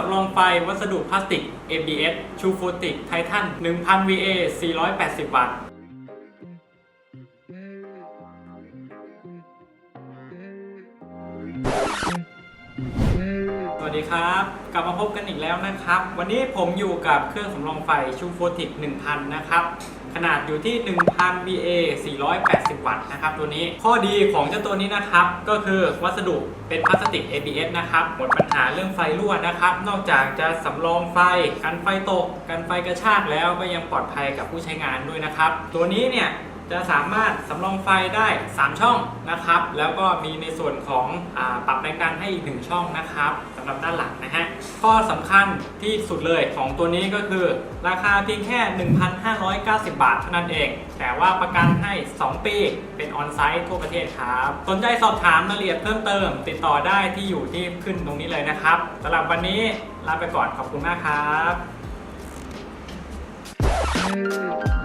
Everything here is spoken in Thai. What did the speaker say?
สำรองไฟวัสดุพลาสติก ABS ชูโฟติกไททัน1000 VA 480 วัตต์สวัส ดีครับ กลับมาพบกันอีกแล้วนะครับ วันนี้ผมอยู่กับเครื่องสำรองไฟชูโฟติก1000 นะครับ ขนาดอยู่ที่ 1000 VA 480 วัตต์นะครับตัวนี้ข้อดีของเจ้าตัวนี้นะครับ ก็คือวัสดุเป็นพลาสติก ABS นะครับ หมดปัญหาเรื่องไฟรั่วนะครับ นอกจากจะสำรองไฟ กันไฟตก กันไฟกระชากแล้วก็ยังปลอดภัยกับผู้ใช้งานด้วยนะครับ ตัวนี้เนี่ย จะสามารถสำรองไฟได้ 3 ช่องนะครับ แล้วก็มีในส่วนของอปรับแรงดันให้อีก1ช่องนะครับสำหรับด้านหลังนะฮะข้อสำคัญที่สุดเลยของตัวนี้ก็คือ ราคาเพียงแค่ 1,590 บาทเท่านั้นเอง แต่ว่าประกันให้ 2 ปีเป็นออนไซต์ทั่วประเทศครับ สนใจสอบถามรายละเอียดเพิ่มเติม ติดต่อได้ที่อยู่ที่ขึ้นตรงนี้เลยนะครับสำหรับวันนี้ลาไปก่อนขอบคุณมากครับ